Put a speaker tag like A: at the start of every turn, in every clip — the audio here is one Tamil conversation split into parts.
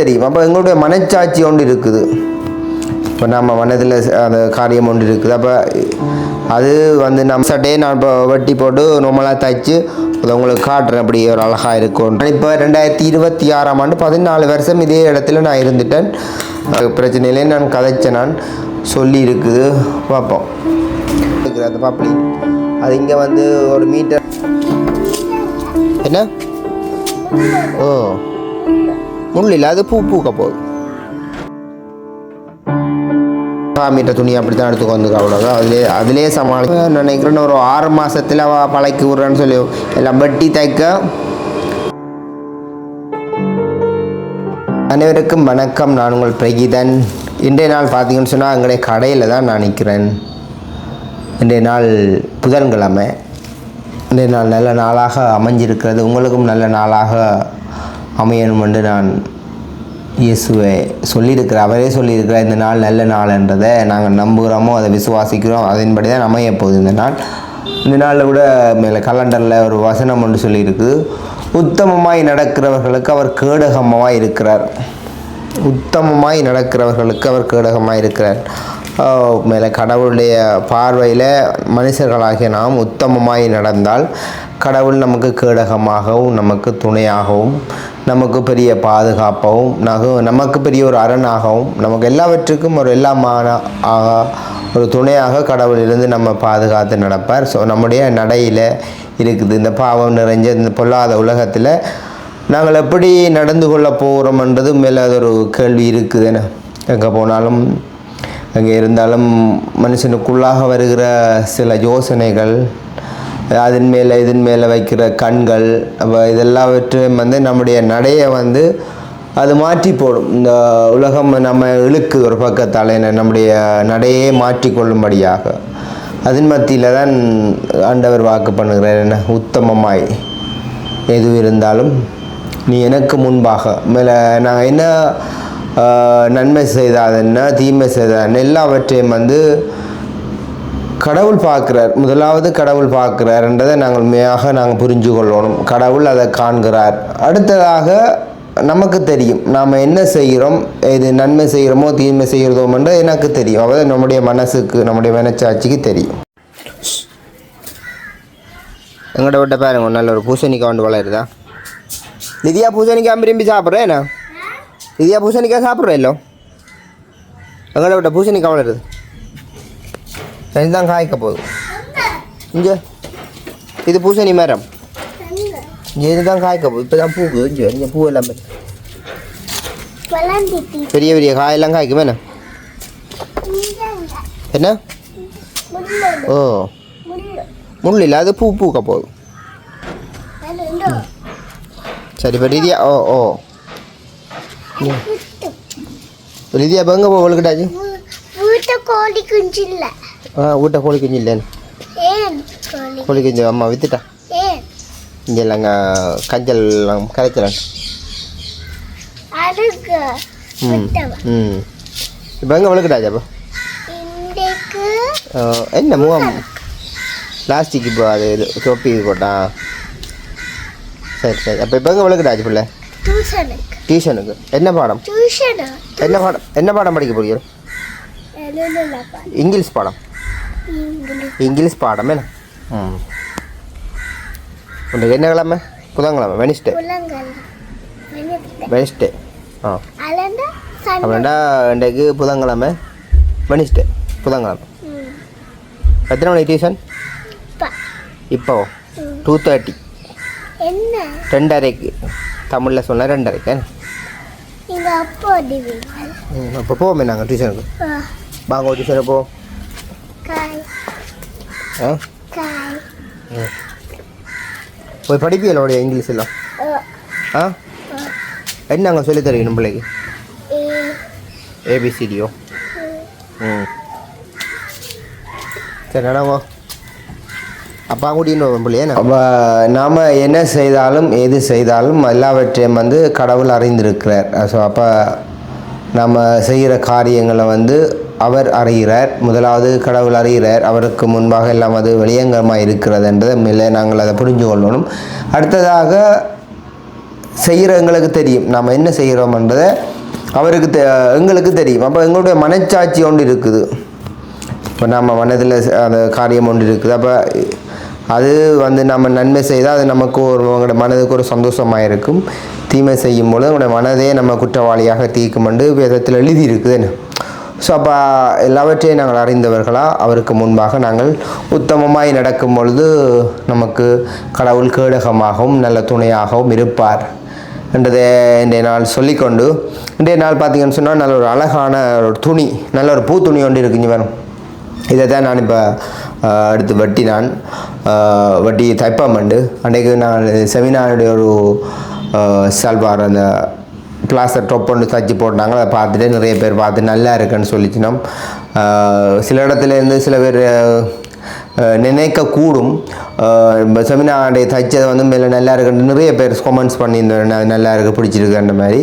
A: தெரியும். அப்போ எங்களுடைய மனச்சாட்சி ஒன்று இருக்குது. இப்போ நம்ம மனதில் அந்த காரியம் ஒன்று இருக்குது. அப்போ அது வந்து நம்ம சட்டையை நான் இப்போ வெட்டி போட்டு நார்மலாக தைச்சு அதை உங்களுக்கு காட்டுறேன். அப்படி ஒரு அழகாக இருக்கும். இப்போ ரெண்டாயிரத்தி இருபத்தி ஆறாம் ஆண்டு பதினாலு வருஷம் இதே இடத்துல நான் இருந்துட்டேன். அது பிரச்சனையிலே நான் கதைச்சேன் நான் சொல்லி இருக்குது. பார்ப்போம். இருக்குது அந்த அது இங்கே வந்து ஒரு மீட்டர். என்ன? ஓ. முள் அது பூ பூக்க போகுது மீட்டர் துணி அப்படி தான் எடுத்து வந்து அவ்வளோதான் அதிலே அதிலே சமாளி நினைக்கிறேன் ஒரு ஆறு மாதத்தில் அவள் பழக்கி விட்றேன்னு சொல்லி எல்லாம் வட்டி தைக்க அனைவருக்கும் வணக்கம் நான் உங்கள் பிரகிதன் இன்றைய நாள் பார்த்தீங்கன்னு சொன்னால் எங்களுடைய கடையில் தான் நான் நிற்கிறேன் இன்றைய நாள் புதன்கிழமை இன்றைய நாள் நல்ல நாளாக அமைஞ்சிருக்கிறது உங்களுக்கும் நல்ல நாளாக அமையணும் என்று நான் இயேசுவை சொல்லியிருக்கிற அவரே சொல்லியிருக்கிறார் இந்த நாள் நல்ல நாள்ன்றதை நாங்கள் நம்புகிறோமோ அதை விசுவாசிக்கிறோம் அதன்படி தான் அமைய போகுது இந்த நாள். இந்த நாளில் கூட மேலே கலண்டரில் ஒரு வசனம் ஒன்று சொல்லியிருக்கு. உத்தமமாய் நடக்கிறவர்களுக்கு அவர் கேடகமாக இருக்கிறார். உத்தமமாய் நடக்கிறவர்களுக்கு அவர் கேடகமாக இருக்கிறார். மேலே கடவுளுடைய பார்வையில் மனுஷர்களாகிய நாம் உத்தமமாய் நடந்தால் கடவுள் நமக்கு கேடகமாகவும் நமக்கு துணையாகவும் நமக்கு பெரிய பாதுகாப்பாகவும் நகு நமக்கு பெரிய ஒரு அரணாகவும் நமக்கு எல்லாவற்றுக்கும் ஒரு எல்லாமான ஆக- ஒரு துணையாக கடவுள் இருந்து நம்ம பாதுகாத்து நடப்பார். ஸோ நம்முடைய நடையில் இருக்குது. இந்த பாவம் நிறைஞ்ச இந்த பொல்லாத உலகத்தில் நாங்கள் எப்படி நடந்து கொள்ள போகிறோம்ன்றது மேலே அது ஒரு கேள்வி இருக்குதுன்னு எங்கே போனாலும் அங்கே இருந்தாலும் மனுஷனுக்குள்ளாக வருகிற சில யோசனைகள் அதன் மேலே இதன் மேலே வைக்கிற கண்கள் அப்போ இதெல்லாவற்றையும் வந்து நம்முடைய நடையை வந்து அது மாற்றி போடும். இந்த உலகம் நம்ம இழுக்கு ஒரு பக்கத்தால் என்ன நம்முடைய நடையே மாற்றிக்கொள்ளும்படியாக அதன் மத்தியில் தான் ஆண்டவர் வாக்கு பண்ணுகிறார் என்ன? உத்தமமாய் எது இருந்தாலும் நீ எனக்கு முன்பாக. மேலே நான் என்ன நன்மை செய்தால் என்ன தீமை செய்தால் என்ன எல்லாவற்றையும் வந்து கடவுள் பார்க்குறார். முதலாவது கடவுள் பார்க்கிறார்ன்றதை நாங்கள் உண்மையாக நாங்கள் புரிஞ்சு கொள்ளணும். கடவுள் அதை காண்கிறார். அடுத்ததாக நமக்கு தெரியும். நாம் என்ன செய்கிறோம் இது நன்மை செய்கிறோமோ தீமை செய்கிறதோமென்று எனக்கு தெரியும். அதாவது நம்முடைய மனசுக்கு நம்முடைய மனச்சாட்சிக்கு தெரியும். எங்கள்கிட்ட விட்ட பாருங்க நல்ல ஒரு பூசணிக்காய் ஒன்று வளருதா? நிதியா பூசணிக்காய் விரும்பி சாப்பிட்றேன் என்ன? நிதியா பூசணிக்காய் சாப்பிட்றேன் இல்லை எங்கள்கிட்ட விட்ட பூசணிக்காய் வளருது சரி தான் காய்க்க போகுது இங்கே இது பூசணி மரம் இங்கே இதுதான் காய்க்க போகுது இப்போ தான் பூக்குது இங்கே இங்கே பூ எல்லாம் பெரிய பெரிய காயெல்லாம் காய்க்குமே என்ன என்ன ஓ
B: முள்ளு
A: முள் இல்லை அது பூ பூக்க போகுது? சரி இப்போ ரிதியா ஓ ஓ இப்போ எங்கே போ ஒழுக்கிட்டாச்சு
B: வீட்டு கோழி குஞ்சு இல்ல
A: ஆ வீட்டை கோழி குஞ்சு இல்லைன்னு
B: கோழி
A: குஞ்சு அம்மா வித்துட்டா இங்கே இல்லைங்க கஞ்சல் கரைச்சலாம்
B: அதுக்கு
A: ம் இப்போ எங்கே ஒழுக்கிட்டாச்சு அப்போ என்ன முகம் பிளாஸ்டிக் இப்போ அது தொப்பி போட்டான் சரி சரி அப்போ இப்போ எங்கே விளக்குடாச்சு பிள்ளை
B: டியூஷனுக்கு
A: என்ன பாடம்? என்ன பாடம்? என்ன பாடம் படிக்க போறீங்க? இங்கிலீஷ் பாடம்.
B: இங்கிலீஷ்.
A: பாடம் என்ன? ம். உனக்கு என்ன கிழமை? புதன்கிழமை வெனிஸ்டே
B: வெனிஸ்டே
A: ஆ. அப்படின்டா இன்றைக்கு புதன்கிழமை வெனிஸ்டே புதன்கிழமை. எத்தனை மணிக்கு டியூஷன். இப்போ. டூ தேர்ட்டி ரெண்டரைக்கு. தமிழில் சொன்னால் ரெண்டரைக்கு
B: அப்போ
A: போவோமே நாங்கள் டியூஷனுக்கு வாங்க டியூஷனுக்கு போவோம். போய் படிப்பீங்களோட இங்கிலீஷ் எல்லாம்?
B: ஆ.
A: என்ன அங்கே சொல்லி தருவீங்க பிள்ளைக்கு? ஏபிசிடியோ ம். சரி நடவோ அப்பா கூட்டின்னு பிள்ளையே அப்போ நாம் என்ன செய்தாலும் எது செய்தாலும் எல்லாவற்றையும் வந்து கடவுள் அறிந்திருக்கிறார். ஸோ அப்போ நம்ம செய்கிற காரியங்களை வந்து அவர் அறிகிறார். முதலாவது கடவுள் அறிகிறார். அவருக்கு முன்பாக எல்லாம் அது வெளியங்கரமாக இருக்கிறது என்றதை மேலே நாங்கள் அதை புரிஞ்சு கொள்ளணும். அடுத்ததாக செய்கிற எங்களுக்கு தெரியும். நாம் என்ன செய்கிறோம்ன்றதை அவருக்கு தெ எங்களுக்கு தெரியும். அப்போ எங்களுடைய மனச்சாட்சி ஒன்று இருக்குது. இப்போ நம்ம மனதில் அந்த காரியம் ஒன்று இருக்குது. அப்போ அது வந்து நம்ம நன்மை செய்தால் அது நமக்கு ஒரு உங்களோட மனதுக்கு ஒரு சந்தோஷமாக இருக்கும் தீமை செய்யும் பொழுது உங்களுடைய மனதே நம்ம குற்றவாளியாக தீர்க்கும் என்று வேதத்தில் எழுதி இருக்குதுன்னு ஸோ அப்போ எல்லாவற்றையும் நாங்கள் அறிந்தவர்களாக அவருக்கு முன்பாக நாங்கள் உத்தமமாய் நடக்கும் பொழுது நமக்கு கடவுள் கேடகமாகவும் நல்ல துணையாகவும் இருப்பார் என்றதை இன்றைய நாள் சொல்லிக்கொண்டு இன்றைய நாள் பார்த்தீங்கன்னு சொன்னால் நல்ல ஒரு அழகான ஒரு துணி நல்ல ஒரு பூ துணி ஒன்று இருக்குங்க வரும் இதை தான் நான் இப்போ அடுத்து வட்டி நான் வட்டி தைப்பமண்டு அன்றைக்கு நான் செமினாருடைய ஒரு சல்வார் அந்த பிளாஸ்டர் டொப் ஒன்று தச்சு போட்டாங்க. அதை பார்த்துட்டு நிறைய பேர் பார்த்து நல்லா இருக்குன்னு சொல்லிச்சினோம். சில இடத்துல இருந்து சில பேர் நினைக்கக்கூடும். செமினாருடைய தைச்சது வந்து மேலே நல்லா இருக்குன்னு நிறைய பேர் கமெண்ட்ஸ் பண்ணியிருந்தேன் அது நல்லா இருக்குது பிடிச்சிருக்குன்ற மாதிரி.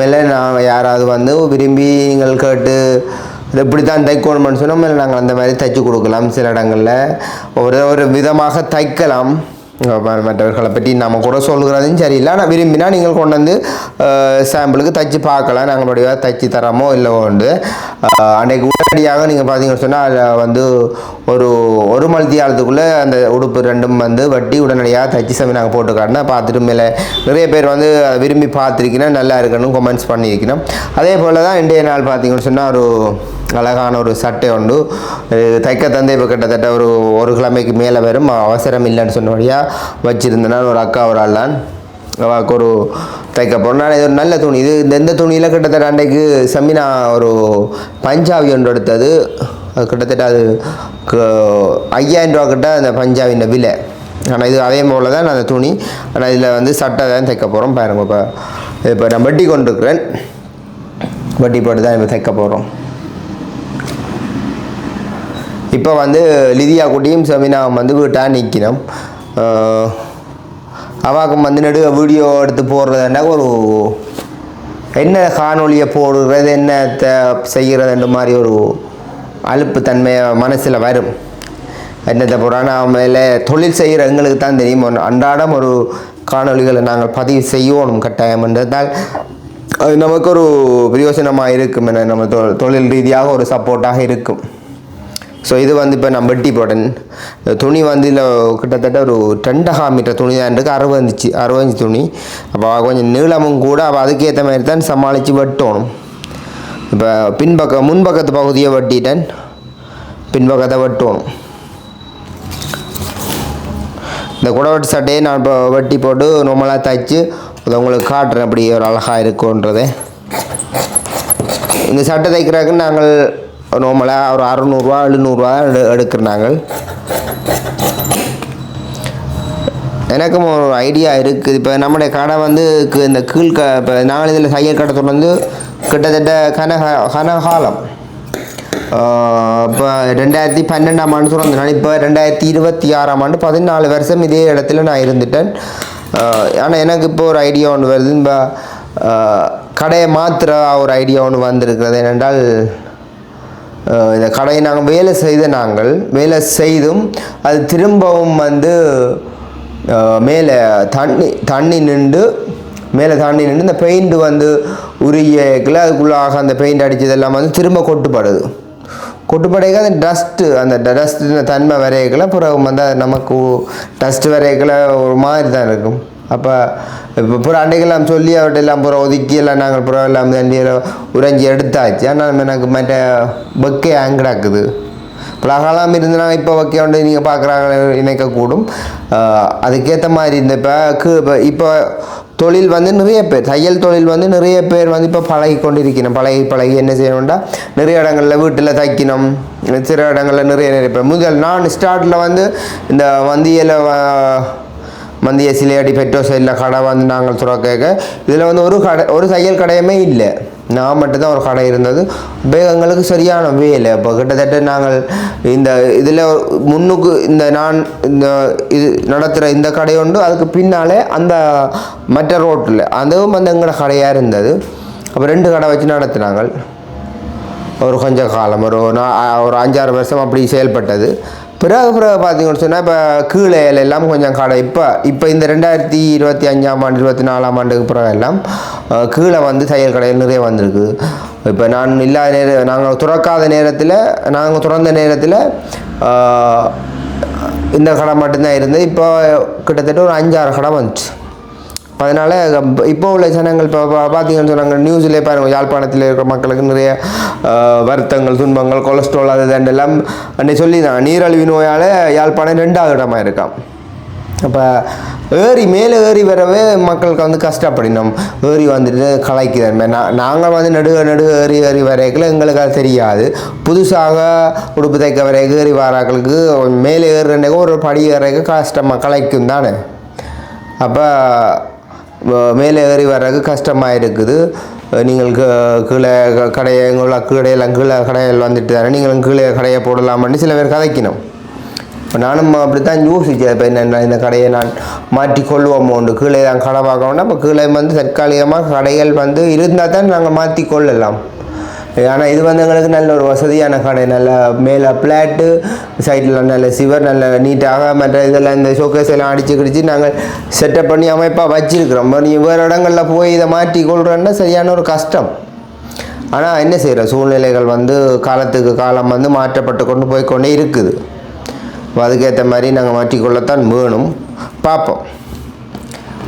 A: மேலே நான் யாராவது வந்து விரும்பி நீங்கள் கேட்டு இது இப்படி தான் தைக்கணும்னு சொன்னோம் இல்லை நாங்கள் அந்த மாதிரி தைச்சி கொடுக்கலாம். சில இடங்களில் ஒரு ஒரு விதமாக தைக்கலாம். மற்றவர்களை பற்றி நம்ம கூட சொல்கிறதும் சரியில்லை. ஆனால் விரும்பினா நீங்கள் கொண்டு வந்து சாம்பிளுக்கு தைச்சு பார்க்கலாம். நாங்களுடைய தைச்சு தரமோ இல்லை உண்டு அன்றைக்கு உடனடியாக நீங்கள் பார்த்தீங்கன்னு சொன்னால் அதில் வந்து ஒரு ஒரு மணித்தியாலத்துக்குள்ளே அந்த உடுப்பு ரெண்டும் வந்து வட்டி உடனடியாக தைச்சு சமயம் நாங்கள் போட்டு காட்டினா பார்த்துட்டு மேலே நிறைய பேர் வந்து விரும்பி பார்த்துருக்கீங்கன்னா நல்லா இருக்கணும் கமெண்ட்ஸ் பண்ணியிருக்கணும் அதே போல் தான் இன்றைய நாள் பார்த்தீங்கன்னு சொன்னால் ஒரு அழகான ஒரு சட்டை உண்டு. தைக்க தந்தை இப்போ கிட்டத்தட்ட ஒரு ஒரு கிழமைக்கு மேலே வரும். அவசரம் இல்லைன்னு சொன்னபடியாக வச்சுருந்தனால் ஒரு அக்கா ஒரு ஆள் அவளுக்கு ஒரு தைக்க போகிறோம் நான் இது ஒரு நல்ல துணி. இது இந்த துணியில் கிட்டத்தட்ட அன்றைக்கு செமினா ஒரு பஞ்சாபி ஒன்று எடுத்தது. அது கிட்டத்தட்ட அது க- ஐயாயிரம் ரூபா கிட்ட அந்த பஞ்சாபின் விலை. ஆனால் இது அதே போல் தான் அந்த துணி. ஆனால் இதில் வந்து சட்டை தான் தைக்க போகிறோம் பாருங்க இப்போ இப்போ நான் வட்டி கொண்டிருக்கிறேன். வட்டி போட்டு தான் இப்போ தைக்க போகிறோம் இப்போ வந்து லிதியா குட்டியும் செமினாவும் வந்து வீட்டாக நிற்கணும் அவாக்கும் வந்து நடு வீடியோ எடுத்து போடுறதுன்னா ஒரு என்ன காணொளியை போடுறது என்ன செய்கிறதுன்ற மாதிரி ஒரு அலுப்பு தன்மையை மனசில் வரும். என்னத்தை போகிறான்னா மேலே தொழில் செய்கிற எங்களுக்கு தான் தெரியும். அன்றாடம் ஒரு காணொளிகளை நாங்கள் பதிவு செய்யணும் கட்டாயம்ன்றதால் அது நமக்கு ஒரு பிரயோசனமாக இருக்கும் என நம்ம தொ- தொழில் ரீதியாக ஒரு சப்போர்ட்டாக இருக்கும். ஸோ இது வந்து இப்போ நான் வெட்டி போட்டேன். இந்த துணி வந்து இல்லை கிட்டத்தட்ட ஒரு ரெண்டகா மீட்டர் துணி தான் இருக்குது அறுபந்துச்சு அறுபஞ்சு துணி. அப்போ கொஞ்சம் நீளமும் கூட அப்போ அதுக்கேற்ற மாதிரி தான் சமாளித்து வெட்டணும். இப்போ பின்பக்கம் முன்பக்கத்து பகுதியை வெட்டிட்டேன். பின்பக்கத்தை வெட்டணும். இந்த குடவெட்டு சட்டையை நான் இப்போ வெட்டி போட்டு நம்மளாக தைச்சு அதை உங்களுக்கு காட்டுறேன் அப்படி ஒரு அழகாக இருக்குன்றதை இந்த சட்டை தைக்கிறதுக்கு நாங்கள் நார்மலாக ஒரு அறநூறுவா எழுநூறுவா எடு எடுக்கிறோம் நாங்கள். எனக்கும் ஒரு ஐடியா இருக்குது. இப்போ நம்முடைய கடை வந்து இந்த கீழ் க இப்போ நாங்கள் இதில் தையல் கடை தொடர்ந்து கிட்டத்தட்ட கனக கனகாலம் இப்போ ரெண்டாயிரத்தி பன்னெண்டாம் ஆண்டு சொல்கிறேன் நான் இப்போ ரெண்டாயிரத்தி இருபத்தி ஆறாம் ஆண்டு பதினாலு வருஷம் இதே இடத்துல நான் இருந்துட்டேன். ஆனால் எனக்கு இப்போ ஒரு ஐடியா ஒன்று வருது. இப்போ கடையை மாத்திர ஒரு ஐடியா ஒன்று வந்திருக்கிறது. ஏனென்றால் இந்த கடையை நாங்கள் வேலை செய்த நாங்கள் வேலை செய்தும் அது திரும்பவும் வந்து மேலே தண்ணி தண்ணி நின்று மேலே தண்ணி நின்று இந்த பெயிண்ட் வந்து உருகியக்குள்ள அதுக்குள்ளாக அந்த பெயிண்ட் அடித்ததெல்லாம் வந்து திரும்ப கொட்டுப்படுது. கொட்டுப்படைக்க அந்த டஸ்ட்டு அந்த டஸ்ட்டு தன்மை வரையக்குள்ள பிறகு வந்து அது நமக்கு டஸ்ட் வரையக்குள்ள ஒரு மாதிரி தான் இருக்கும். அப்போ இப்போ புறம் அன்றைக்கெல்லாம் சொல்லி அவர்கிட்ட எல்லாம் புறம் ஒதுக்கி எல்லாம் நாங்கள் புறம் எல்லாம் தண்ணியில் உறைஞ்சி எடுத்தாச்சு. ஆனால் எனக்கு மற்ற வெக்கை ஆங்கிடாக்குது பலகாலம் இருந்தனா இப்போ வைக்க வேண்டிய நீங்கள் பார்க்குறாங்க இணைக்கக்கூடும். அதுக்கேற்ற மாதிரி இந்த இப்போ இப்போ இப்போ தொழில் வந்து நிறைய பேர் தையல் தொழில் வந்து நிறைய பேர் வந்து இப்போ பழகி கொண்டிருக்கணும் பழகி பழகி என்ன செய்யணும்டா? நிறைய இடங்களில் வீட்டில் தைக்கணும். சில இடங்களில் நிறைய நிறைய பேர். முதல் நான் ஸ்டார்ட்டில் வந்து இந்த வந்தியில் மந்திய சிலையாடி பெட்ரோ சைடில் கடை வந்து நாங்கள் துறக்க இதில் வந்து ஒரு கடை ஒரு தையல் கடையுமே இல்லை. நான் மட்டும்தான் ஒரு கடை இருந்தது. இப்போ எங்களுக்கு சரியான வேலை. இப்போ கிட்டத்தட்ட நாங்கள் இந்த இதில் முன்னுக்கு இந்த நான் இந்த இது நடத்துகிற இந்த கடை உண்டு. அதுக்கு பின்னாலே அந்த மற்ற ரோட்டில். அதுவும் வந்து எங்களோட கடையாக இருந்தது. அப்போ ரெண்டு கடை வச்சு நடத்தினாங்க ஒரு கொஞ்ச காலம் ஒரு ஒரு அஞ்சாறு வருஷம் அப்படி செயல்பட்டது. பிறகு பிறகு பார்த்தீங்கன்னு சொன்னால் இப்போ கீழே எல்லாம் கொஞ்சம் கடை இப்போ இப்போ இந்த ரெண்டாயிரத்தி இருபத்தி அஞ்சாம் ஆண்டு இருபத்தி நாலாம் ஆண்டுக்கு பிறகு எல்லாம் கீழே வந்து தையல் கடை நிறைய வந்திருக்கு. இப்போ நான் இல்லாத நேர நாங்கள் துறக்காத நேரத்தில் நாங்கள் துறந்த நேரத்தில் இந்த கடை மட்டும்தான் இருந்தது. இப்போ கிட்டத்தட்ட ஒரு அஞ்சாறு கடை வந்துச்சு. அதனால் இப்போ உள்ள ஜனங்கள் இப்போ பார்த்தீங்கன்னு சொன்னாங்க நியூஸ்லேயே பாருங்கள் யாழ்ப்பாணத்தில் இருக்கிற மக்களுக்கு நிறைய வருத்தங்கள் துன்பங்கள் கொலஸ்ட்ரால் அது எல்லாம் அன்னைக்கு சொல்லி தான் நீரழிவு நோயால் யாழ்ப்பாணம் ரெண்டாவது இடமா இருக்கான் அப்போ ஏறி மேலே ஏறி வரவே மக்களுக்கு வந்து கஷ்டப்படினோம் ஏறி வந்துட்டு கலைக்குது நான் நாங்கள் வந்து நடுக நடுக ஏறி ஏறி வரைக்கில் எங்களுக்கு அது தெரியாது. புதுசாக உடுப்பு தைக்க வரைக்கும் ஏறி வராக்களுக்கு மேலே ஏறுறதுக்கு ஒரு படி ஏறக்கு கஷ்டமாக கலைக்கும் தானே. அப்போ மேலே ஏறி வர்றதுக்கு கஷ்டமாக இருக்குது நீங்கள் கீழே க- கடையை எங்களோட கீழையெல்லாம் கீழே கடையில் வந்துட்டு தானே நீங்களும் கீழே கடையை போடலாமான்னு சில பேர் கதைக்கணும். இப்போ நானும் அப்படி தான் யோசிச்சேன் இப்போ என்ன இந்த கடையை நான் மாற்றி கொள்வோமோண்டு கீழே தான் கடை பார்க்கணும்னா இப்போ கீழே வந்து தற்காலிகமாக கடைகள் வந்து இருந்தால் தான் நாங்கள் மாற்றி கொள்ளலாம் ஆனால் இது வந்து எங்களுக்கு நல்ல ஒரு வசதியான கடை. நல்ல மேலே பிளாட்டு சைடில் நல்ல சிவர் நல்ல நீட்டாக மற்ற இதெல்லாம் இந்த ஷோகேஸ் எல்லாம் அடித்து கிடிச்சு நாங்கள் செட்டப் பண்ணி அமைப்பாக வச்சிருக்கிறோம். நீ வேறு இடங்களில் போய் இதை மாற்றி கொள்றோன்னா சரியான ஒரு கஷ்டம். ஆனால் என்ன செய்கிற சூழ்நிலைகள் வந்து காலத்துக்கு காலம் வந்து மாற்றப்பட்டு கொண்டு போய் கொண்டே இருக்குது அதுக்கேற்ற மாதிரி நாங்கள் மாற்றிக்கொள்ளத்தான் வேணும். பார்ப்போம்.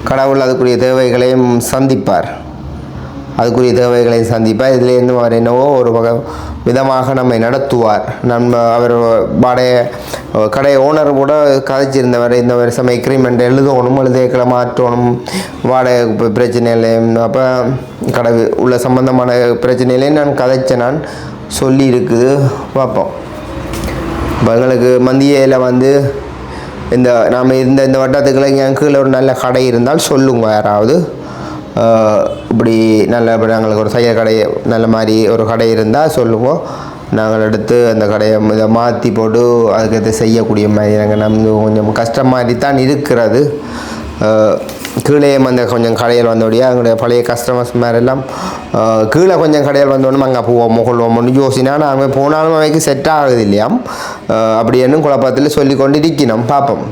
A: கடவுள் அதுக்குரிய தேவைகளையும் சந்திப்பார். அதுக்குரிய தேவைகளை சந்திப்பார். இதுலேருந்து அவர் என்னவோ ஒரு வகை விதமாக நம்மை நடத்துவார். நம்ம அவர் வாடகை கடை ஓனர் கூட கதைச்சிருந்தவர் இந்த வருஷம் எக்ரிமெண்ட் எழுதணும் எழுதியக்களை மாற்றணும் வாடகை பிரச்சனை பிரச்சனையிலையும் அப்போ கடை உள்ள சம்பந்தமான பிரச்சனையிலையும் நான் கதைச்சேன் நான் சொல்லி இருக்குது பார்ப்போம். இப்போ எங்களுக்கு மந்தியில் வந்து இந்த நாம் இருந்த இந்த வட்டத்துக்குள்ள எங்கள் கீழே ஒரு நல்ல கடை இருந்தால் சொல்லுங்க யாராவது. இப்படி நல்ல இப்போ எங்களுக்கு ஒரு தையல் கடை நல்ல மாதிரி ஒரு கடை இருந்தால் சொல்லுவோம். நாங்கள் எடுத்து அந்த கடையை இதை மாற்றி போட்டு அதுக்கேற்ற செய்யக்கூடிய மாதிரி நாங்கள் நம்ம கொஞ்சம் கஷ்டம் மாதிரி தான் இருக்கிறது. கீழே அந்த கொஞ்சம் கடையில் வந்தோடையே எங்களுடைய பழைய கஸ்டமர்ஸ் மாதிரிலாம் கீழே கொஞ்சம் கடையில் வந்தோடனே அங்கே போவோமோ கொள்வோமோன்னு யோசினா நாங்கள் போனாலும் அவைக்கு செட் ஆகுது இல்லையாம் அப்படி என்னும் குழப்பத்தில் சொல்லி கொண்டு இருக்கணும் பார்ப்போம்.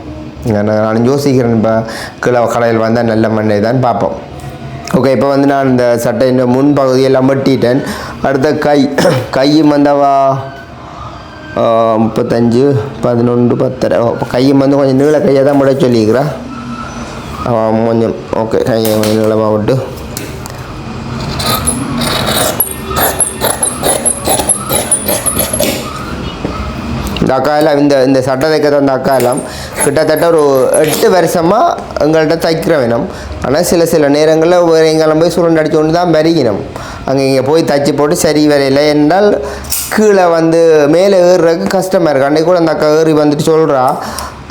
A: நான் யோசிக்கிறேன் இப்போ கீழே கடையில் வந்தால் நல்ல மண்ணை தான் பார்ப்போம். ஓகே இப்போ வந்து நான் இந்த சட்டையின் முன் பகுதியெல்லாம் வெட்டிட்டேன் அடுத்த கை. கையும் வந்தவா முப்பத்தஞ்சு பதினொன்று பத்தரை. கையும் வந்து கொஞ்சம் நீள கையை தான் முட சொல்லிக்கிறேன் கொஞ்சம் ஓகே கையை கொஞ்சம் நீளமாக விட்டு இந்த அக்காயெல்லாம் இந்த இந்த சட்டை தைக்க தந்த அக்கா எல்லாம் கிட்டத்தட்ட ஒரு எட்டு வருஷமாக எங்கள்கிட்ட தைக்கிற வேணும் ஆனால் சில சில நேரங்களில் வேறு எங்கெல்லாம் போய் சுருண்டு அடித்து கொண்டு தான் வரிக்கணும் அங்கே இங்கே போய் தைச்சி போட்டு சரி வரையில என்றால் கீழே வந்து மேலே ஏறுறதுக்கு கஷ்டமாக இருக்குது அன்றைக்கு கூட அந்த அக்கா ஏறி வந்துட்டு சொல்கிறா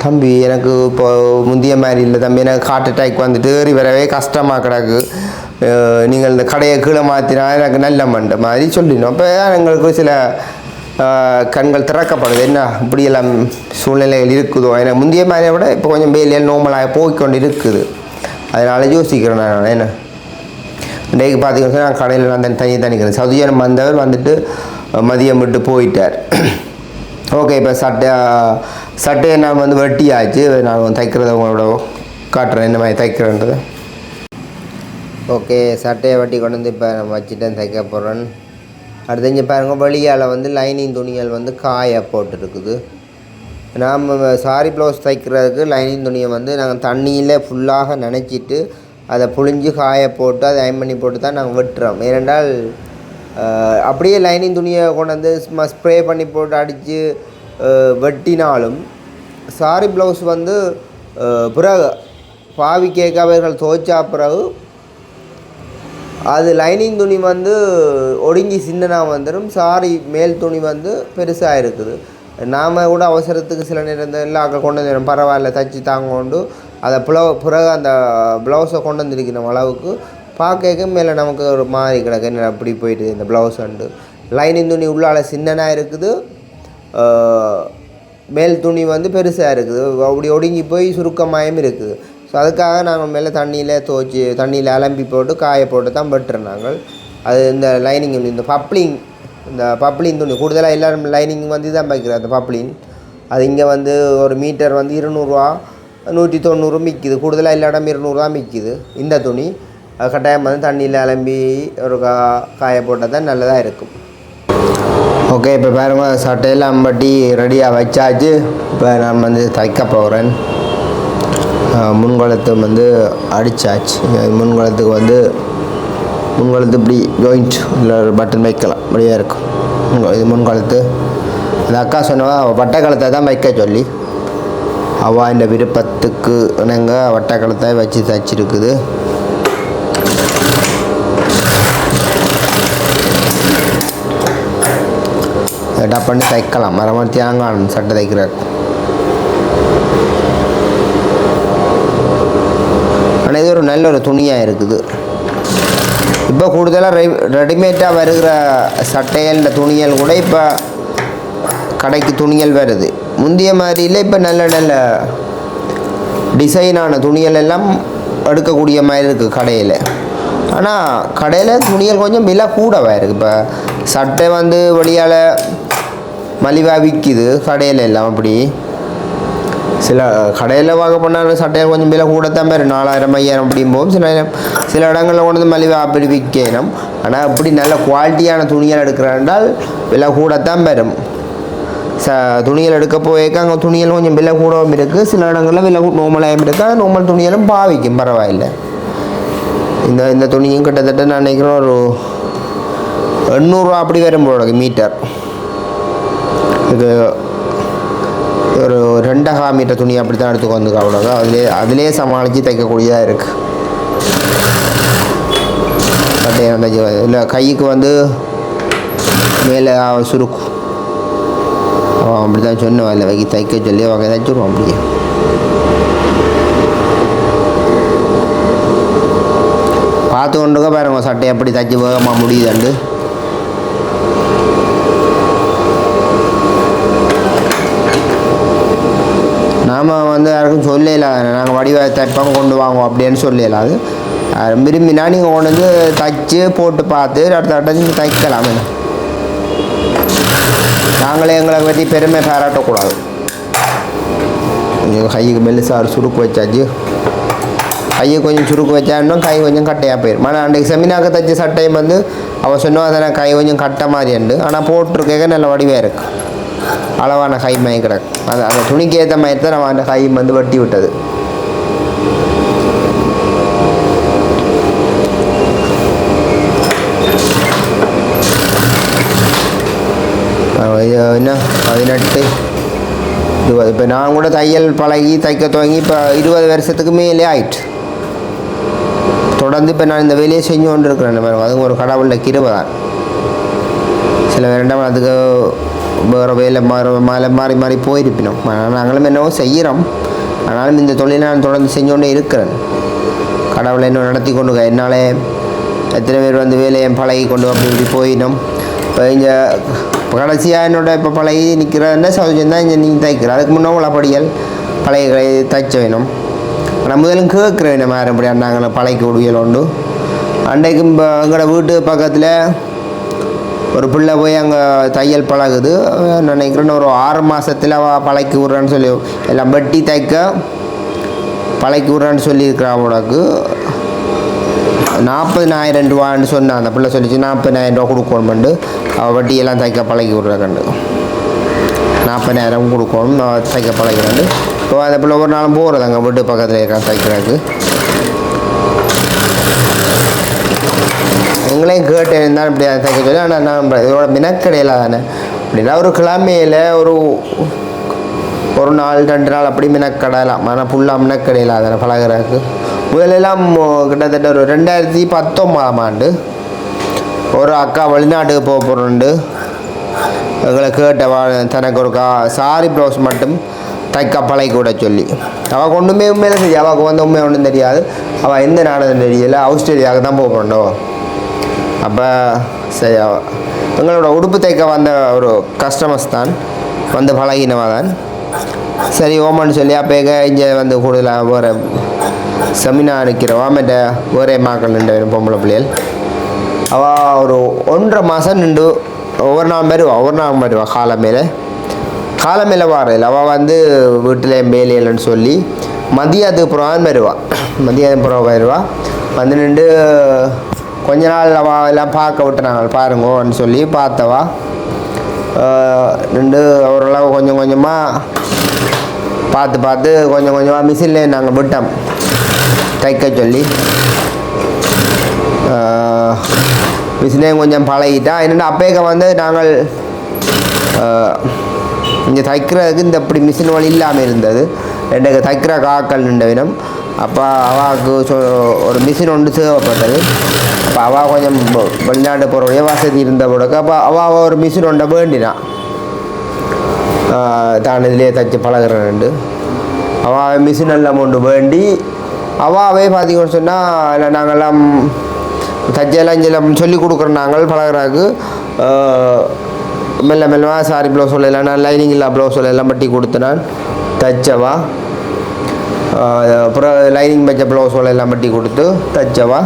A: தம்பி எனக்கு இப்போ முந்திய மாதிரி இல்லை தம்பி எனக்கு ஹார்ட் அட்டாக் வந்துட்டு ஏறி வரவே கஷ்டமாக கிடக்கு. நீங்கள் இந்த கடையை கீழே மாற்றினா எனக்கு நல்ல மண்ட மாதிரி சொல்லிடணும் அப்போ எங்களுக்கு சில கண்கள் திறக்கப்படுது. என்ன இப்படியெல்லாம் சூழ்நிலைகள் இருக்குதோ? எனக்கு முந்தைய மாதிரியை விட இப்போ கொஞ்சம் வெயிலியல் நோமலாக போய்க்கொண்டு இருக்குது அதனால் யோசிக்கிறேன் நான் என்ன? இன்றைக்கு பார்த்தீங்கன்னா நான் கடையில் நான் தனி தனி தனிக்கிறேன் சதுஜனம் வந்தவர் வந்துட்டு மதியம் விட்டு போயிட்டார். ஓகே இப்போ சட்டை சட்டையை நான் வந்து வெட்டியாச்சு. நான் தைக்கிறத உங்களோட காட்டுறேன். என்ன மாதிரி தைக்கிறேன்றது? ஓகே சட்டையை வெட்டி கொண்டு வந்து இப்போ நான் வச்சுட்டேன் தைக்க போகிறேன் அடுத்து இங்கே பாருங்கள் வெளியால் வந்து லைனிங் துணிகள் வந்து காய போட்டுருக்குது. நாம் சாரி ப்ளவுஸ் தைக்கிறதுக்கு லைனிங் துணியை வந்து நாங்கள் தண்ணியில் ஃபுல்லாக நினச்சிட்டு அதை புழிஞ்சு காய போட்டு அதை அயன் பண்ணி போட்டு தான் நாங்கள் வெட்டுறோம். ஏனென்றால் அப்படியே லைனிங் துணியை கொண்டு வந்து ஸ்ப்ரே பண்ணி போட்டு அடித்து வெட்டினாலும் சாரி ப்ளவுஸ் வந்து பிறகு பாவி கேட்காதவர்கள் துவைச்சா பிறகு அது லைனிங் துணி வந்து ஒடுங்கி சின்னனாக வந்துடும் சாரி மேல் துணி வந்து பெருசாக இருக்குது நாம் கூட அவசரத்துக்கு சில நேரம் எல்லாம் அங்கே கொண்டு வந்துடும் பரவாயில்ல தச்சு தாங்கொண்டு. அதை புலவ பிறகு அந்த ப்ளவுஸை கொண்டு வந்திருக்கிற அளவுக்கு. பார்க்க மேலே நமக்கு ஒரு மாதிரி கிடக்கு. என்ன அப்படி போயிட்டு இந்த ப்ளவுஸ் அண்டு. லைனிங் துணி உள்ளால சின்னனாக இருக்குது. மேல் துணி வந்து பெருசாக இருக்குது. அப்படி ஒடுங்கி போய் சுருக்கமாயும் இருக்குது. ஸோ அதுக்காக நாங்கள் மேலே தண்ணியில் துவச்சி தண்ணியில் அலம்பி போட்டு காய போட்டு தான் வெட்டுறோம் நாங்கள். அது இந்த லைனிங் இந்த பப்ளிங் இந்த பப்ளின் துணி கூடுதலாக எல்லோரும் லைனிங் வந்து தான் பார்க்குறோம் அந்த பப்ளின் அது இங்கே வந்து ஒரு மீட்டர் வந்து இருநூறுவா நூற்றி தொண்ணூறு மிக்குது. கூடுதலாக எல்லா இடம் இருநூறுவா மிக்குது இந்த துணி. அது கட்டாயம் வந்து தண்ணியில் அலம்பி ஒரு கா காய போட்டால் தான் நல்லதாக இருக்கும். ஓகே இப்போ பாருங்கள் சட்டையெல்லாம் பட்டி ரெடியாக வச்சாச்சு. இப்போ நான் வந்து தைக்க போகிறேன் முன்கலத்து வந்து அடித்தாச்சு முன்கலத்துக்கு வந்து முன்கலத்து இப்படி ஜாயிண்ட் இல்லை ஒரு பட்டன் வைக்கலாம். அப்படியே இருக்கும். இது முன்கலத்து. அந்த அக்கா சொன்னவா வட்டக்கலத்தை தான் வைக்க சொல்லி. அவள் இந்த விருப்பத்துக்கு இணங்க வட்டக்கலத்தை வச்சு தைச்சிருக்குது. டப் தைக்கலாம். மரமத்தி தேங்காய் சட்டை தைக்கிறார் ஆனால் இது ஒரு நல்ல ஒரு துணியாக இருக்குது. இப்போ கூடுதலாக ரெ ரெடிமேடாக வருகிற சட்டைகள் இந்த துணிகள் கூட இப்போ கடைக்கு துணிகள் வருது. முந்தைய மாதிரியில் இப்போ நல்ல நல்ல டிசைனான துணிகள் எல்லாம் எடுக்கக்கூடிய மாதிரி இருக்குது கடையில். ஆனால் கடையில் துணிகள் கொஞ்சம் விலை கூடவாக இருக்குது இப்போ சட்டை வந்து வெளியால் மலிவாக விற்கிது கடையில் எல்லாம் அப்படி. சில கடையில் வாங்க பண்ணாலும் சட்டையில் கொஞ்சம் விலை கூடத்தான் பேர் வரும். நாலாயிரம் ஐயாயிரம் அப்படியும் போகும் சில சில இடங்களில் கொண்டு வந்து மலிவாக அப்படி விற்கணும் ஆனால் அப்படி நல்ல குவாலிட்டியான துணிகள் எடுக்கிறாண்டால் விலை கூடத்தான் பெறும் வரும். ச துணிகள் எடுக்க போயிருக்க அங்கே துணிகள் கொஞ்சம் விலை கூடவும் இருக்குது சில இடங்களில் விலை நோமலாகவும் இருக்குது நோமல் துணிகளும் பாவிக்கும் பரவாயில்லை. இந்த இந்த துணியும் கிட்டத்தட்ட நான் நினைக்கிறேன் ஒரு எண்ணூறுரூவா அப்படி வரும் போல மீட்டர் இது ரெண்டகா மீட்டர் துணி அப்படி தான் எடுத்துக்கு வந்து அவ்வளோதான் அதிலே அதிலே சமாளித்து தைக்கக்கூடியதாக இருக்குது சட்டையை அந்த இல்லை கைக்கு வந்து மேலே சுருக்கும் அவன் அப்படி தான் சொன்னவன் இல்லை வைக்க தைக்க சொல்லி அவங்க தைச்சிருவான் அப்படியே. பார்த்து கொண்டுக்க பாருங்க சட்டை எப்படி தைச்சி வேகமாக முடியுதுண்டு நாம் வந்து யாருக்கும் நாங்கள் வடிவ தைப்போம் கொண்டு வாங்குவோம் அப்படின்னு சொல்லிடலாம் அது. அது விரும்பினா நீங்கள் கொண்டு வந்து தைச்சு போட்டு பார்த்து அடுத்த அடுத்த தைக்கலாம். நாங்களே எங்களை பற்றி பெருமை பாராட்டக்கூடாது. கொஞ்சம் கைக்கு மெல்லிசார் சுருக்கு வச்சாச்சு. கையை கொஞ்சம் சுருக்கு வச்சாலும் கை கொஞ்சம் கட்டையாக போயிடும் ஆனால் அன்றைக்கு செமினாக்கு தைச்ச சட்டையும் வந்து அவள் சொன்னால் தானே கை கொஞ்சம் கட்ட மாதிரி உண்டு. ஆனால் போட்டிருக்க நல்ல வடிவாக இருக்கு. அளவான கை மயம் கிடக்கு அது அந்த துணிக்கு ஏற்ற மாதிரி தான் நம்ம அந்த கை வந்து வெட்டி விட்டது என்ன? பதினெட்டு. இருபது. இப்போ நான் கூட தையல் பழகி தைக்க துவங்கி இப்போ இருபது வருஷத்துக்கு மேலே ஆயிட்டு தொடர்ந்து இப்போ நான் இந்த வேலையை செஞ்சு கொண்டு இருக்கிறேன் அதுவும் ஒரு கடவுளில் கிருபை தான். சில இரண்டாம் அதுக்கு வேறு வேலை மாற மாறி மாறி மாறி போயிருப்பினோம் ஆனால் நாங்களும் என்னவோ செய்கிறோம் ஆனாலும் இந்த தொழிலை நான் தொடர்ந்து செஞ்சு இருக்கிறேன் கடவுளை இன்னும் நடத்தி கொண்டு இருக்க. என்னாலே எத்தனை பேர் வந்து வேலையை பழகி கொண்டு அப்படி இப்படி போயிடும் இப்போ இங்கே கடைசியாக என்னோட இப்போ பழகி நிற்கிறதுனா சௌஜன் தான் இங்கே நீங்கள் தைக்கிற அதுக்கு முன்னே உளப்படிகள் பழைய கடை தைச்ச வேணும் ஆனால் முதலும் கேட்குற வேணும் யாரும் இப்படி அண்ணாங்களை பழகி விடுவியல் உண்டு அன்றைக்கு இப்போ எங்களோட வீட்டு பக்கத்தில் ஒரு பிள்ளை போய் அங்கே தையல் பழகுது. நான் ஒரு ஆறு மாதத்தில் பழக்கி விட்றான்னு சொல்லி எல்லாம் வெட்டி தைக்க பழக்கி விட்றான்னு சொல்லியிருக்கிறா உனக்கு. நாற்பதினாயிரம் ரூபான்னு சொன்னான் அந்த பிள்ளை சொல்லிச்சு நாற்பதினாயிரம் ரூபா கொடுக்கணுமெண்டு. அவள் வட்டியெல்லாம் தைக்க பழகி விட்றாக்கண்டு நாற்பதினாயிரம் கொடுக்கணும் தைக்க பழகிறாண்டு இப்போ அந்த பிள்ளை ஒரு நாளும் போகிறது அங்கே வீட்டு பக்கத்தில் இருக்கான் தைக்கிறதுக்கு. எங்களையும் கேட்டேன் தான் இப்படி அதை தைக்க சொல்லி ஆனால் நான் இதோட மினக்கடையில் தானே அப்படின்னா ஒரு கிழமையில் ஒரு ஒரு நாள் ரெண்டு நாள் அப்படி மினக்கடையலாம் ஆனால் ஃபுல்லாக மினக்கடையில் தானே பழகிறதுக்கு. முதலெல்லாம் கிட்டத்தட்ட ஒரு ரெண்டாயிரத்தி பத்தொம்பதாம் ஆண்டு ஒரு அக்கா வெளிநாட்டுக்கு போக போகிறோண்டு எங்களை கேட்ட வா தனக்கு ஒரு கா சாரி ப்ளவுஸ் மட்டும் தைக்க பழகி கூட சொல்லி. அவள் ஒன்றுமே உண்மையில செஞ்சு அவளுக்கு வந்து உண்மை ஒன்றும் தெரியாது. அவள் எந்த நாடுன்னு தெரியல. ஆஸ்திரேலியாவுக்கு தான் போக போகிறோம் அப்போ சரி எங்களோட உடுப்பு தைக்க வந்த ஒரு கஸ்டமர்ஸ் தான் வந்து பழகினவா தான் சரி ஓமன்னு சொல்லி அப்போ இங்கே வந்து கூடுதலாக வேறு செமினா நிற்கிறவா மற்ற ஒரே மாக்கள் நின்று வரும் பொம்பளை பிள்ளைகள். அவள் ஒரு ஒன்றரை மாதம் நின்று ஒவ்வொரு நாள் வருவா ஒவ்வொரு நாள் வருவா காலமேல மேலே. காலமில்ல அவள் வந்து வீட்டில் மேலேன்னு சொல்லி மதியத்துக்கு அப்புறம் வருவாள் மதியம் அப்புறம் வருவாள் வந்து நின்று கொஞ்ச நாள் அவள் எல்லாம் பார்க்க விட்டுறாங்க பாருங்கன்னு சொல்லி பார்த்தவா? ரெண்டு அவரெல்லாம் ஓரளவு கொஞ்சம் கொஞ்சமாக பார்த்து பார்த்து கொஞ்சம் கொஞ்சமாக மிஷினில் நாங்கள் விட்டோம். தைக்க சொல்லி. மிஷினையும் கொஞ்சம் பழகிட்டா. என்னென்னா அப்பேக்க வந்து நாங்கள் இங்கே தைக்கிறதுக்கு இந்த இப்படி மிஷின் வழி இல்லாமல் இருந்தது. ரெண்டு தைக்கிற காக்கள் நின்ற வினம் அப்போ அவாவுக்கு ஒரு மிஷின் ஒன்று தேவைப்பட்டது. அப்போ அவா கொஞ்சம் வெளிநாட்டு போகிற வசதி இருந்த போடக்கு அப்போ அவள் ஒரு மிஷின் ஒன்றை வேண்டினான் தான் இதிலே தைச்சு பழகிறேன்ண்டு அவள் மிஷின் எல்லாம் கொண்டு வேண்டி அவாவே பார்த்தீங்கன்னு சொன்னால் இல்லை நாங்கள்லாம் தைச்செல்லாம் இஞ்செல்லாம் சொல்லி கொடுக்குறோம் நாங்கள் பழகிறாக்கு மெல்ல மெல்லமாக சாரி ப்ளவுஸ் எல்லாம் நான் லைனிங் இல்லா ப்ளவுஸ் எல்லாம் பட்டி கொடுத்தனான் தச்சவா தைச்சவா? அப்புறம் லைனிங் வச்ச ப்ளவுஸ் எல்லாம் பட்டி கொடுத்து தைச்சவா?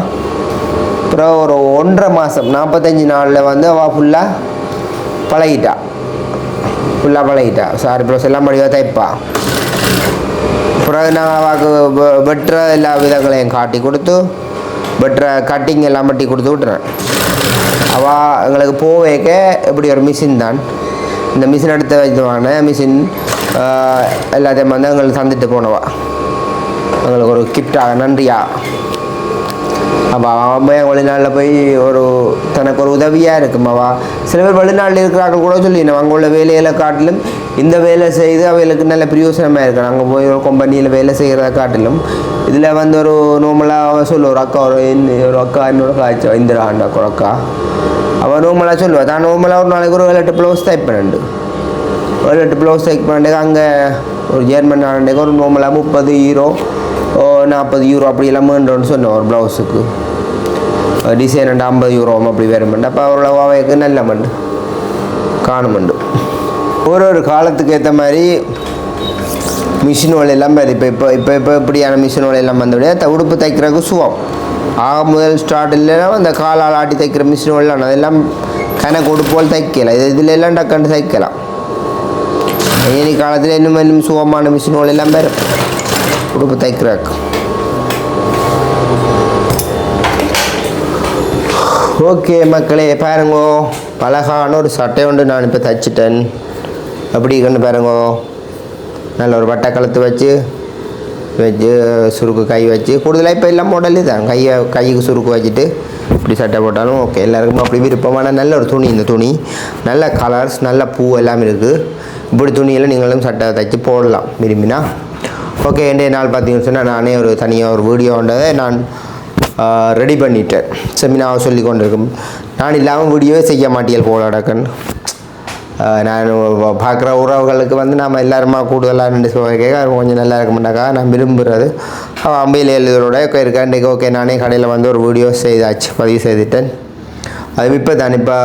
A: அப்புறம் ஒரு ஒன்றரை மாதம் நாற்பத்தஞ்சு நாளில் வந்து அவள் ஃபுல்லாக பழகிட்டா. ஃபுல்லாக பழகிட்டா. சாரி ப்ளவுஸ் எல்லாம் படிவாக தைப்பா. அப்புறம் நான் அவாக்கு வெட்டுற எல்லா விதங்களையும் காட்டி கொடுத்து வெட்டுற கட்டிங் எல்லாம் பட்டி கொடுத்து விட்டுறேன். அவள் எங்களுக்கு போவேக்க இப்படி ஒரு மிஷின் தான். இந்த மிஷின் எடுத்து வைத்துவான மிஷின் எல்லாத்தையும் வந்து எங்களுக்கு தந்துட்டு போனவா. எங்களுக்கு ஒரு கிஃப்டாக நன்றியா? அப்போ அவன் போய் வெளிநாட்டில் போய் ஒரு தனக்கு ஒரு உதவியாக இருக்கும் அவா சில பேர் வெளிநாட்டில் இருக்கிறாங்க கூட சொல்லி அங்கே உள்ள வேலைகளை காட்டிலும் இந்த வேலை செய்து அவைகளுக்கு நல்ல பிரயோசனமாக இருக்கணும் அங்கே போய் ஒரு கம்பெனியில் வேலை செய்கிறத காட்டிலும் இதில் வந்து ஒரு நோமலாக சொல்லு ஒரு அக்கா ஒரு ஒரு அக்கா என்னோட காய்ச்சல் இந்திராண்ட ஒரு அக்கா. அவள் நோமலாக சொல்லுவாள் தான் நோமலாக ஒரு நாளைக்கு ஒரு ஏழு எட்டு ப்ளவுஸ் டைப் பண்ணிண்டு ஒரு எட்டு ப்ளவுஸ் தைக் பண்ணிட்டு அங்கே ஒரு ஜெர்மன் ஆண்டுக்கு ஒரு நோமலாக முப்பது ஹீரோ Oh, நாற்பது யூரோ அப்படி எல்லாம் வேண்டும்னு சொன்னேன் ஒரு ப்ளவுஸுக்கு டிசைன் ரெண்டு ஐம்பது யூரோ அப்படி வேறுமெண்டு அப்போ அவ்வளோ அவைக்கு நல்ல மண்டு. காணுமண்டு ஒரு ஒரு காலத்துக்கு ஏற்ற மாதிரி மிஷின் எல்லாம் பாரு இப்போ இப்போ இப்போ இப்போ இப்படியான மிஷின் எல்லாம் வந்தபடியே உடுப்பு தைக்கிறதுக்கு சுவம் ஆக முதல் ஸ்டார்ட் இல்லைன்னா அந்த காலால் ஆட்டி தைக்கிற மிஷின் எல்லாம் அதெல்லாம் கணக்கு உடுப்போல் தைக்கலாம் இது இதில் எல்லாம் டக்குன்னு தைக்கலாம். இனி காலத்தில் இன்னும் இன்னும் சுகமான மிஷின்கள் எல்லாம் பேர் உடுப்பு தைக்கிறாக்கு ஓகே மக்களே பாருங்கோ அழகான ஒரு சட்டை ஒன்று நான் இப்போ தைச்சிட்டேன். அப்படி கண்டு பாருங்கோ. நல்ல ஒரு வட்டை கழுத்து வச்சு வச்சு சுருக்கு கை வச்சு கூடுதலாக இப்போ எல்லாம் மாடல் தான் கையை கைக்கு சுருக்கு வச்சுட்டு இப்படி சட்டை போட்டாலும் ஓகே எல்லாருக்கும் அப்படி விருப்பமான நல்ல ஒரு துணி இந்த துணி. நல்ல கலர்ஸ் நல்ல பூ எல்லாம் இருக்குது இப்படி துணியெல்லாம் நீங்களும் சட்டை தைச்சு போடலாம். விரும்பினா ஓகே இன்றைய நாள் பார்த்தீங்கன்னு சொன்னால் நானே ஒரு தனியாக ஒரு வீடியோன்றதை நான் ரெடி பண்ணிட்டேன். செமினாவை சொல்லி கொண்டிருக்கும். நான் இல்லாமல் வீடியோவே செய்ய மாட்டியல் போல அடக்கன். நான் பார்க்குற உறவுகளுக்கு வந்து நம்ம எல்லாருமா கூடுதலாக ரெண்டு கேட்க கொஞ்சம் நல்லா இருக்குமாட்டாக்கா நான் விரும்புகிறது அம்பையில் எழுதுறோட இருக்கேன் இன்றைக்கு ஓகே நானே கடையில் வந்து ஒரு வீடியோ செய்தாச்சு பதிவு செய்துட்டேன் அது இப்போ தான் இப்போ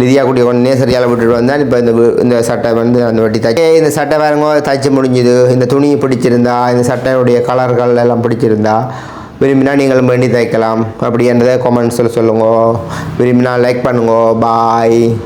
A: லிதியா குட்டியை கொண்டு விட்டுட்டு வந்தால் இப்போ இந்த இந்த சட்டை வந்து அந்த வட்டி தைச்சு இந்த சட்டை பாருங்க தைச்சு முடிஞ்சுது. இந்த துணி பிடிச்சிருந்தா இந்த சட்டையுடைய கலர்கள் எல்லாம் பிடிச்சிருந்தா விரும்பினா நீங்களும் வேண்டி தைக்கலாம். அப்படின்றத கொமெண்ட்ஸில் சொல்லுங்க. விரும்பினா லைக் பண்ணுங்க. பாய்